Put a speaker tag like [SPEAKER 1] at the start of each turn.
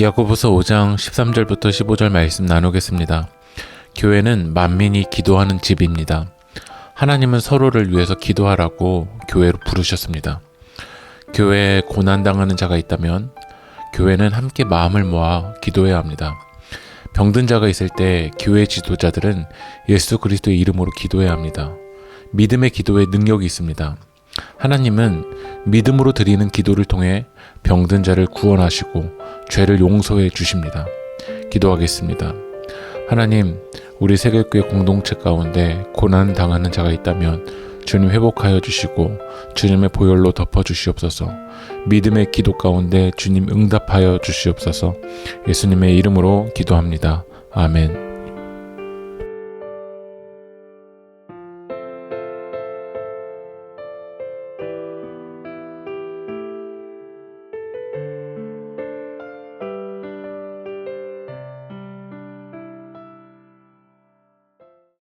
[SPEAKER 1] 야고보서 5장 13절부터 15절 말씀 나누겠습니다. 교회는 만민이 기도하는 집입니다. 하나님은 서로를 위해서 기도하라고 교회로 부르셨습니다. 교회에 고난당하는 자가 있다면 교회는 함께 마음을 모아 기도해야 합니다. 병든 자가 있을 때 교회 지도자들은 예수 그리스도의 이름으로 기도해야 합니다. 믿음의 기도에 능력이 있습니다. 하나님은 믿음으로 드리는 기도를 통해 병든 자를 구원하시고 죄를 용서해 주십니다. 기도하겠습니다. 하나님, 우리 세계교회 공동체 가운데 고난 당하는 자가 있다면 주님 회복하여 주시고 주님의 보혈로 덮어 주시옵소서. 믿음의 기도 가운데 주님 응답하여 주시옵소서. 예수님의 이름으로 기도합니다. 아멘.